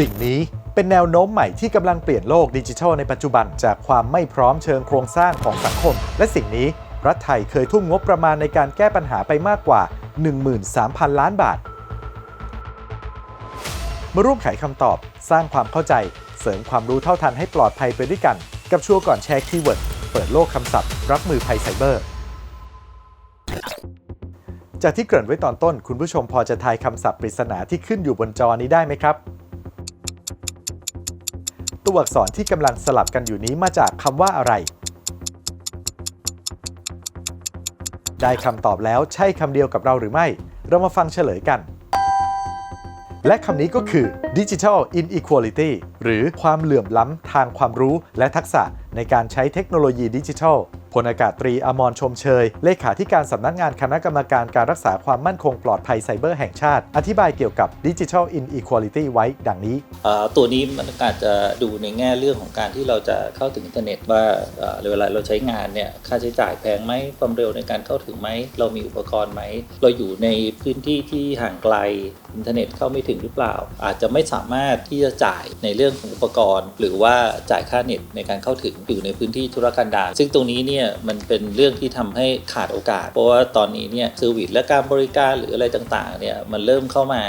สิ่งนี้เป็นแนวโน้มใหม่ที่กำลังเปลี่ยนโลกดิจิทัลในปัจจุบัน จากความไม่พร้อมเชิงโครงสร้างของสังคม และสิ่งนี้รัฐไทยเคยทุ่มงบประมาณในการแก้ปัญหาไปมากกว่า 13,000 ล้านบาท มาร่วมไขคำตอบ สร้างความเข้าใจ เสริมความรู้เท่าทันให้ปลอดภัยไปด้วยกัน กับชัวร์ก่อนแชร์คีย์เวิร์ดเปิดโลกคำศัพท์ รับมือภัยไซเบอร์ จากที่เกริ่นไว้ตอนต้น คุณผู้ชมพอจะทายคำศัพท์ปริศนาที่ขึ้นอยู่บนจอนี้ได้ไหมครับ ตัวอักษรที่กำลังสลับกันอยู่นี้มาจากคำว่าอะไร ได้คำตอบแล้วใช่คำเดียวกับเราหรือไม่ เรามาฟังเฉลยกัน และคำนี้ก็คือ Digital Inequality หรือความเหลื่อมล้ำทางความรู้และทักษะในการใช้เทคโนโลยีดิจิทัล พลอากาศตรีอมรชมเชย เลขาธิการสำนักงานคณะกรรมการการรักษาความมั่นคงปลอดภัยไซเบอร์แห่งชาติ อธิบายเกี่ยวกับ Digital Inequality ไว้ดังนี้ ตัวนี้มันอาจจะดูในแง่เรื่องของการที่เราจะเข้าถึงอินเทอร์เน็ตว่าเวลาเราใช้งานเนี่ยค่าใช้จ่ายแพงไหมความเร็วในการเข้าถึงไหมเรามีอุปกรณ์ไหม เราอยู่ในพื้นที่ที่ห่างไกลอินเทอร์เน็ตเข้าไม่ถึงหรือเปล่า อาจจะไม่สามารถที่จะจ่ายในเรื่องของอุปกรณ์ หรือว่าจ่ายค่าเน็ตในการเข้าถึงอยู่ในพื้นที่ธุรกันดารซึ่งตรงนี้เนี่ยมันเป็นเรื่องที่ทำให้ขาดโอกาส เพราะว่าตอนนี้เนี่ยเซอร์วิสและการบริการหรืออะไรต่างๆเนี่ยมันเริ่มเข้ามา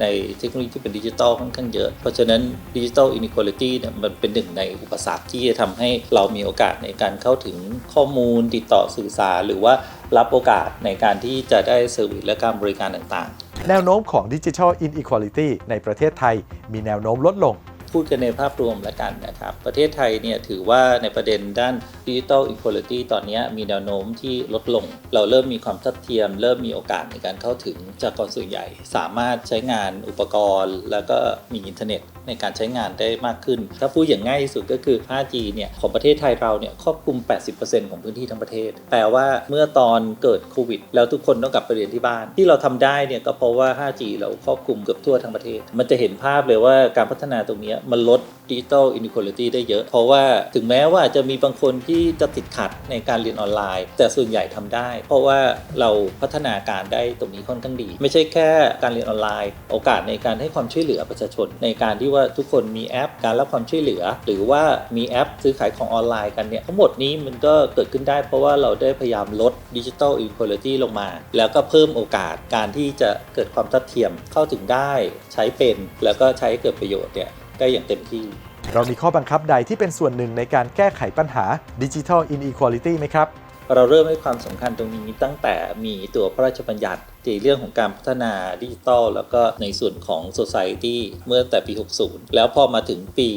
ในเทคโนโลยีที่เป็นดิจิทัลค่อนข้างเยอะ เพราะฉะนั้นดิจิทัลอิน q u a l i t y เนี่ยมันเป็นหนึ่งในอุปสรรคที่จะทำให้เรามีโอกาสในการเข้าถึงข้อมูลติดต่อสื่อสารหรือว่ารับโอกาสในการที่จะได้เซอร์วิสและการบริการต่างๆ แนวโน้มของ Digital Inequality ในประเทศไทย มีแนวโน้มลดลง พูดกันในภาพรวมแล้วกันนะครับ ประเทศไทยเนี่ยถือว่าในประเด็นด้านดิจิทัลอิ q u a l i t y ตอนนี้มีแนวโน้มที่ลดลง เราเริ่มมีความทัดเทียม เริ่มมีโอกาสในการเข้าถึงจากกรส่วนใหญ่ สามารถใช้งานอุปกรณ์ แล้วก็มีอินเทอร์เน็ตในการใช้งานได้มากขึ้น ถ้าพูดอย่างง่ายที่สุดก็คือ 5G เนี่ยของประเทศไทยเราเนี่ยครอบคลุม 80%ของพื้นที่ทั้งประเทศ แปลว่าเมื่อตอนเกิดโควิด แล้วทุกคนต้องกลับไปเรียนที่บ้าน ที่เราทำได้เนี่ยก็เพราะว่า 5G เราครอบคลุมเกือบทั่วทั้งประเทศ มันจะเห็นภาพเลยว่าการพัฒนาตรงเนี้ยมันลดดิจิทัลอิน q u a l i t y ได้เยอะ เพราะว่าถึงแม้ว่าจะมีบางคนที่จะติดขัดในการเรียนออนไลน์ แต่ส่วนใหญ่ทำได้ เพราะว่าเราพัฒนาการได้ตรงนี้ค่อนข้างดี ไม่ใช่แค่การเรียนออนไลน์ โอกาสในการให้ความช่วยเหลือประชาชน ในการที่ว่าทุกคนมีแอป การรับความช่วยเหลือ หรือว่ามีแอปซื้อขายของออนไลน์กันเนี่ยทั้งหมดนี้มันก็เกิดขึ้นได้ เพราะว่าเราได้พยายามลดดิจิทัลอิน q u a l i t y ลงมา แล้วก็เพิ่มโอกาสการที่จะเกิดความทัดเทียมเข้าถึงได้ใช้เป็นแล้วก็ใช้เกิดประโยชน์เนี่ย ได้อย่างเต็มที่ เรามีข้อบังคับใดที่เป็นส่วนหนึ่งในการแก้ไขปัญหา Digital Inequality ไหมครับ เราเริ่มให้ความสำคัญตรงนี้ตั้งแต่มีตัวพระราชบัญญัติในเรื่องของการพัฒนาดิจิทัลแล้วก็ในส่วนของ Society เมื่อแต่ปี 60 แล้วพอมาถึงปี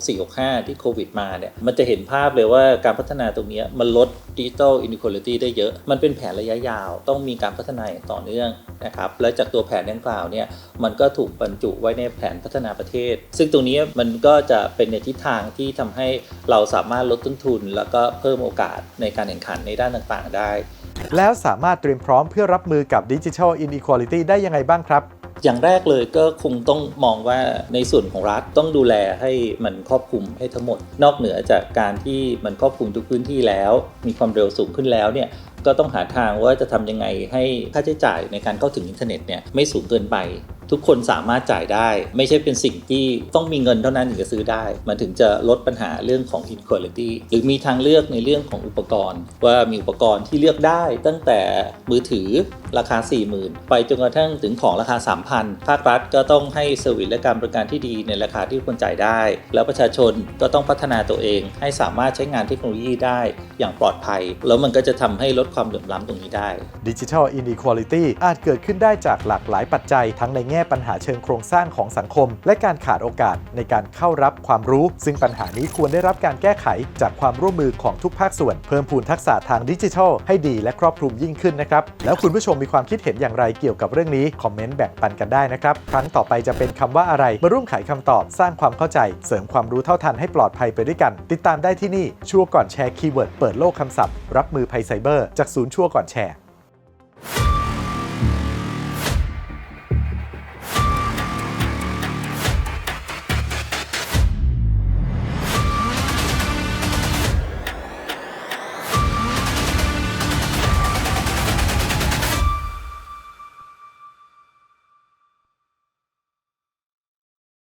64-65 ที่โควิดมาเนี่ย มันจะเห็นภาพเลยว่าการพัฒนาตรงนี้มันลดดิจิทัลอิน q u a l i t y ได้เยอะ มันเป็นแผนระยะยาว ต้องมีการพัฒนาอย่างต่อเนื่องนะครับ และจากตัวแผนดังกล่าวเนี่ย มันก็ถูกบรรจุไว้ในแผนพัฒนาประเทศ ซึ่งตรงนี้มันก็จะเป็นในทิศทางที่ทำให้เราสามารถลดต้นทุน แล้วก็เพิ่มโอกาสในการแข่งขันในด้านต่างๆ ได้ แล้วสามารถเตรียมพร้อมเพื่อรับมือกับดิจิทัลอินอีควอลิตี้ได้ยังไงบ้างครับ อย่างแรกเลยก็คงต้องมองว่าในส่วนของรัฐต้องดูแลให้มันครอบคลุมให้ทั้งหมด นอกเหนือจากการที่มันครอบคลุมทุกพื้นที่แล้ว มีความเร็วสูงขึ้นแล้วเนี่ย ก็ต้องหาทางว่าจะทำยังไงให้ค่าใช้จ่ายในการเข้าถึงอินเทอร์เน็ตเนี่ยไม่สูงเกินไป ทุกคนสามารถจ่ายได้ ไม่ใช่เป็นสิ่งที่ต้องมีเงินเท่านั้นถึงจะซื้อได้ มันถึงจะลดปัญหาเรื่องของ inequality หรือมีทางเลือกในเรื่องของอุปกรณ์ ว่ามีอุปกรณ์ที่เลือกได้ ตั้งแต่มือถือราคา 40,000 ไปจนกระทั่งถึงของราคา 3,000 ภาครัฐก็ต้องให้เซอร์วิสและการบริการที่ดีในราคาที่ควรจ่ายได้ แล้วประชาชนก็ต้องพัฒนาตัวเอง ให้สามารถใช้งานเทคโนโลยีได้อย่างปลอดภัย แล้วมันก็จะทำให้ลดความเหลื่อมล้ำตรงนี้ได้ Digital Inequality อาจเกิดขึ้นได้จากหลากหลายปัจจัย ทั้งในแง่ปัญหาเชิงโครงสร้างของสังคม และการขาดโอกาสในการเข้ารับความรู้ ซึ่งปัญหานี้ควรได้รับการแก้ไขจากความร่วมมือของทุกภาคส่วน เพิ่มพูนทักษะทางดิจิทัล ให้ดีและครอบคลุมยิ่งขึ้นนะครับ แล้วคุณผู้ชมมีความคิดเห็นอย่างไรเกี่ยวกับเรื่องนี้ คอมเมนต์แบ่งปันกันได้นะครับ ครั้งต่อไปจะเป็นคำว่าอะไร มาร่วมไขคำตอบ สร้างความเข้าใจ เสริมความรู้เท่าทันให้ปลอดภัยไปด้วยกัน ติดตามได้ที่นี่ ชัวร์ก่อนแชร์คีย์เวิร์ดเปิดโลกคำศัพท์ รับมือภัยไซเบอร์จากศูนย์ชั่วก่อนแชร์